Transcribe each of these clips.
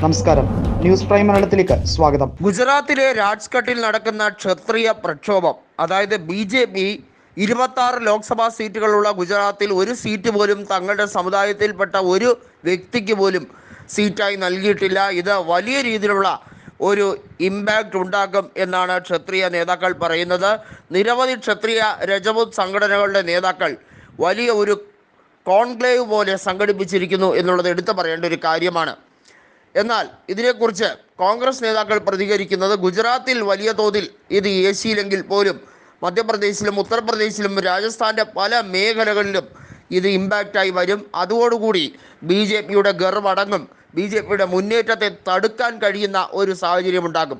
നമസ്കാരം. News prime മലയാളത്തിലേക്ക് സ്വാഗതം. ഗുജറാത്തിലെ രാജ്ഘട്ടിൽ നടക്കുന്ന ക്ഷത്രിയ പ്രക്ഷോഭം അതായത് ബി ജെ പി ഇരുപത്തി ആറ് ലോക്സഭാ സീറ്റുകളുള്ള ഗുജറാത്തിൽ ഒരു സീറ്റ് പോലും തങ്ങളുടെ സമുദായത്തിൽപ്പെട്ട ഒരു വ്യക്തിക്ക് പോലും സീറ്റായി നൽകിയിട്ടില്ല. ഇത് വലിയ രീതിയിലുള്ള ഒരു ഇമ്പാക്റ്റ് ഉണ്ടാക്കും എന്നാണ് ക്ഷത്രിയ നേതാക്കൾ പറയുന്നത്. നിരവധി ക്ഷത്രിയ രജപുത് സംഘടനകളുടെ നേതാക്കൾ വലിയ ഒരു കോൺക്ലേവ് പോലെ സംഘടിപ്പിച്ചിരിക്കുന്നു എന്നുള്ളത് എടുത്തു പറയേണ്ട ഒരു കാര്യമാണ്. എന്നാൽ ഇതിനെക്കുറിച്ച് കോൺഗ്രസ് നേതാക്കൾ പ്രതികരിക്കുന്നത് ഗുജറാത്തിൽ വലിയ തോതിൽ ഇത് ഏശിയിലെങ്കിൽ പോലും മധ്യപ്രദേശിലും ഉത്തർപ്രദേശിലും രാജസ്ഥാന്റെ പല മേഖലകളിലും ഇത് ഇമ്പാക്റ്റായി വരും. അതോടുകൂടി ബി ജെ പിയുടെ ഗർവടങ്ങും ബി ജെ പിയുടെ മുന്നേറ്റത്തെ തടുക്കാൻ കഴിയുന്ന ഒരു സാഹചര്യം ഉണ്ടാകും.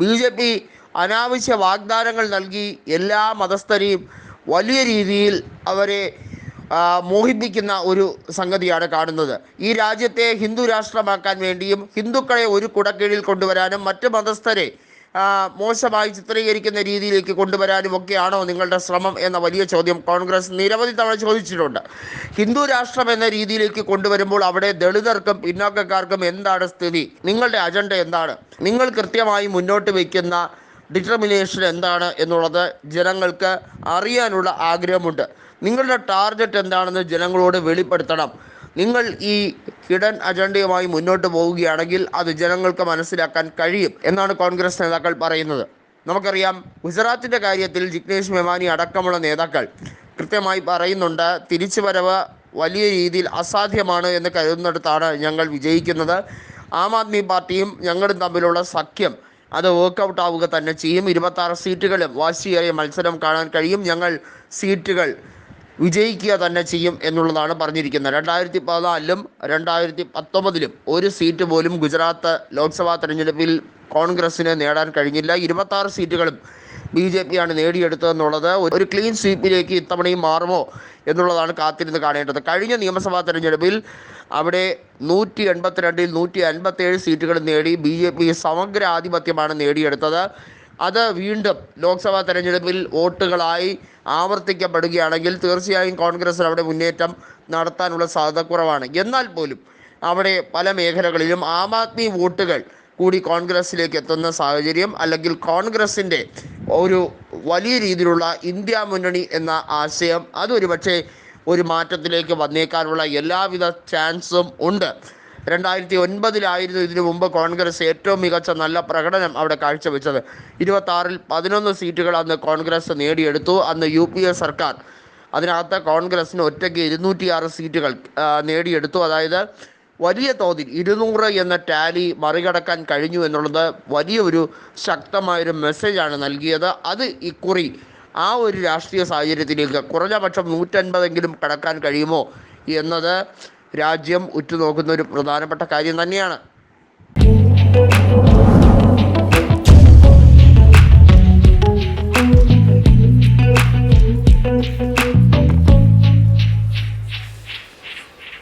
ബി ജെ പി അനാവശ്യ വാഗ്ദാനങ്ങൾ നൽകി എല്ലാ മതസ്ഥരെയും വലിയ രീതിയിൽ അവരെ മോഹിപ്പിക്കുന്ന ഒരു സംഗതിയാണ് കാണുന്നത്. ഈ രാജ്യത്തെ ഹിന്ദു രാഷ്ട്രമാക്കാൻ വേണ്ടിയും ഹിന്ദുക്കളെ ഒരു കുടക്കീഴിൽ കൊണ്ടുവരാനും മറ്റ് മതസ്ഥരെ മോശമായി ചിത്രീകരിക്കുന്ന രീതിയിലേക്ക് കൊണ്ടുവരാനും ഒക്കെയാണോ നിങ്ങളുടെ ശ്രമം എന്ന വലിയ ചോദ്യം കോൺഗ്രസ് നിരവധി തവണ ചോദിച്ചിട്ടുണ്ട്. ഹിന്ദു രാഷ്ട്രം എന്ന രീതിയിലേക്ക് കൊണ്ടുവരുമ്പോൾ അവിടെ ദളിതർക്കും പിന്നോക്കക്കാർക്കും എന്താണ് സ്ഥിതി? നിങ്ങളുടെ അജണ്ട എന്താണ്? നിങ്ങൾ കൃത്യമായി മുന്നോട്ട് വയ്ക്കുന്ന ഡിറ്റർമിനേഷൻ എന്താണ് എന്നുള്ളത് ജനങ്ങൾക്ക് അറിയാനുള്ള ആഗ്രഹമുണ്ട്. നിങ്ങളുടെ ടാർഗറ്റ് എന്താണെന്ന് ജനങ്ങളോട് വെളിപ്പെടുത്തണം. നിങ്ങൾ ഈ ഹിഡൻ അജണ്ടയുമായി മുന്നോട്ട് പോവുകയാണെങ്കിൽ അത് ജനങ്ങൾക്ക് മനസ്സിലാക്കാൻ കഴിയും എന്നാണ് കോൺഗ്രസ് നേതാക്കൾ പറയുന്നത്. നമുക്കറിയാം ഗുജറാത്തിന്റെ കാര്യത്തിൽ ജിഗ്നേഷ് മെമാനി അടക്കമുള്ള നേതാക്കൾ കൃത്യമായി പറയുന്നുണ്ട് തിരിച്ചുവരവ് വലിയ രീതിയിൽ അസാധ്യമാണ് എന്ന് കരുതുന്നിടത്താണ് ഞങ്ങൾ വിജയിക്കുന്നത്. ആം ആദ്മി പാർട്ടിയും ഞങ്ങളും തമ്മിലുള്ള സഖ്യം അത് വർക്കൗട്ട് ആവുക തന്നെ ചെയ്യും. ഇരുപത്താറ് സീറ്റുകളും വാശിയേറിയ മത്സരം കാണാൻ കഴിയും. ഞങ്ങൾ സീറ്റുകൾ വിജയിക്കുക തന്നെ ചെയ്യും എന്നുള്ളതാണ് പറഞ്ഞിരിക്കുന്നത്. രണ്ടായിരത്തി പതിനാലിലും രണ്ടായിരത്തി പത്തൊമ്പതിലും ഒരു സീറ്റ് പോലും ഗുജറാത്ത് ലോക്സഭാ തെരഞ്ഞെടുപ്പിൽ കോൺഗ്രസ്സിന് നേടാൻ കഴിഞ്ഞില്ല. ഇരുപത്താറ് സീറ്റുകളും ബി ജെ പിയാണ് നേടിയെടുത്തതെന്നുള്ളത് ഒരു ക്ലീൻ സ്വീപ്പിലേക്ക് ഇത്തവണയും മാറുമോ എന്നുള്ളതാണ് കാത്തിരുന്ന് കാണേണ്ടത്. കഴിഞ്ഞ നിയമസഭാ തെരഞ്ഞെടുപ്പിൽ അവിടെ നൂറ്റി എൺപത്തിരണ്ടിൽ നൂറ്റി അൻപത്തേഴ് സീറ്റുകൾ നേടി ബി ജെ പി സമഗ്ര ആധിപത്യമാണ് നേടിയെടുത്തത്. അത് വീണ്ടും ലോക്സഭാ തെരഞ്ഞെടുപ്പിൽ വോട്ടുകളായി ആവർത്തിക്കപ്പെടുകയാണെങ്കിൽ തീർച്ചയായും കോൺഗ്രസ് അവിടെ മുന്നേറ്റം നടത്താനുള്ള സാധ്യത കുറവാണ്. എന്നാൽ പോലും അവിടെ പല മേഖലകളിലും ആം ആദ്മി വോട്ടുകൾ കൂടി കോൺഗ്രസ്സിലേക്ക് എത്തുന്ന സാഹചര്യം അല്ലെങ്കിൽ കോൺഗ്രസിന്റെ ഒരു വലിയ രീതിയിലുള്ള ഇന്ത്യ മുന്നണി എന്ന ആശയം അതൊരു പക്ഷേ ഒരു മാറ്റത്തിലേക്ക് വന്നേക്കാനുള്ള എല്ലാവിധ ചാൻസും ഉണ്ട്. രണ്ടായിരത്തി ഒൻപതിലായിരുന്നു ഇതിനു മുമ്പ് കോൺഗ്രസ് ഏറ്റവും മികച്ച നല്ല പ്രകടനം അവിടെ കാഴ്ചവെച്ചത്. ഇരുപത്തി പതിനൊന്ന് സീറ്റുകൾ അന്ന് കോൺഗ്രസ് നേടിയെടുത്തു. അന്ന് യു പി എ സർക്കാർ അതിനകത്ത് കോൺഗ്രസിന് ഒറ്റയ്ക്ക് ഇരുന്നൂറ്റിയാറ് സീറ്റുകൾ നേടിയെടുത്തു. അതായത് വലിയ തോതിൽ ഇരുന്നൂറ് എന്ന ടാലി മറികടക്കാൻ കഴിഞ്ഞു എന്നുള്ളത് വലിയൊരു ശക്തമായൊരു മെസ്സേജാണ് നൽകിയത്. അത് ഇക്കുറി ആ ഒരു രാഷ്ട്രീയ സാഹചര്യത്തിലേക്ക് കുറഞ്ഞപക്ഷം നൂറ്റൻപതെങ്കിലും കടക്കാൻ കഴിയുമോ എന്നത് രാജ്യം ഉറ്റുനോക്കുന്ന ഒരു പ്രധാനപ്പെട്ട കാര്യം തന്നെയാണ്.